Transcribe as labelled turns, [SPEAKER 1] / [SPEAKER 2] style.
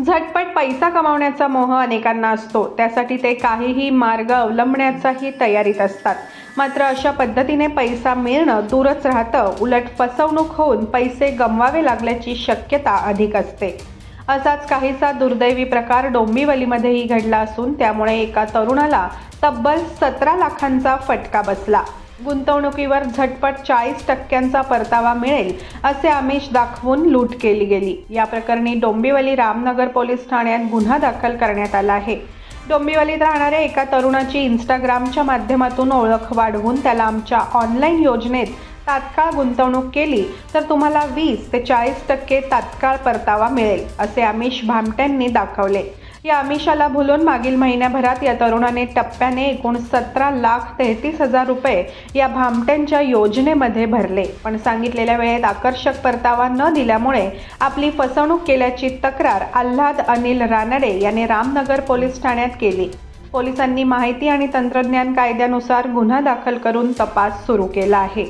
[SPEAKER 1] झटपट पैसा कमावण्याचा मोह अनेकांना असतो. त्यासाठी ते काहीही मार्ग अवलंबण्याचाही तयारीत असतात. मात्र अशा पद्धतीने पैसा मिळणं दूरच राहतं. उलट फसवणूक होऊन पैसे गमवावे लागल्याची शक्यता अधिक असते. असाच काहीसा दुर्दैवी प्रकार डोंबिवलीमध्येही घडला असून त्यामुळे एका तरुणाला तब्बल सतरा लाखांचा फटका बसला. गुंतवणुकीवर झटपट चाळीस टक्क्यांचा परतावा मिळेल असे आमिष दाखवून लूट केली गेली. या प्रकरणी डोंबिवली रामनगर पोलीस ठाण्यात गुन्हा दाखल करण्यात आला आहे. डोंबिवलीत राहणाऱ्या एका तरुणाची इंस्टाग्रामच्या माध्यमातून ओळख वाढवून त्याला आमच्या ऑनलाईन योजनेत तात्काळ गुंतवणूक केली तर तुम्हाला वीस ते चाळीस टक्के तात्काळ परतावा मिळेल असे आमिष भामट्यांनी दाखवले. या आमिषाला भुलून मागील महिन्याभरात या तरुणाने टप्प्याने एकूण सतरा लाख तेहतीस हजार रुपये या भामट्यांच्या योजनेमध्ये भरले. पण सांगितलेल्या वेळेत आकर्षक परतावा न दिल्यामुळे आपली फसवणूक केल्याची तक्रार आल्हाद अनिल रानडे याने रामनगर पोलीस ठाण्यात केली. पोलिसांनी माहिती आणि तंत्रज्ञान कायद्यानुसार गुन्हा दाखल करून तपास सुरू केला आहे.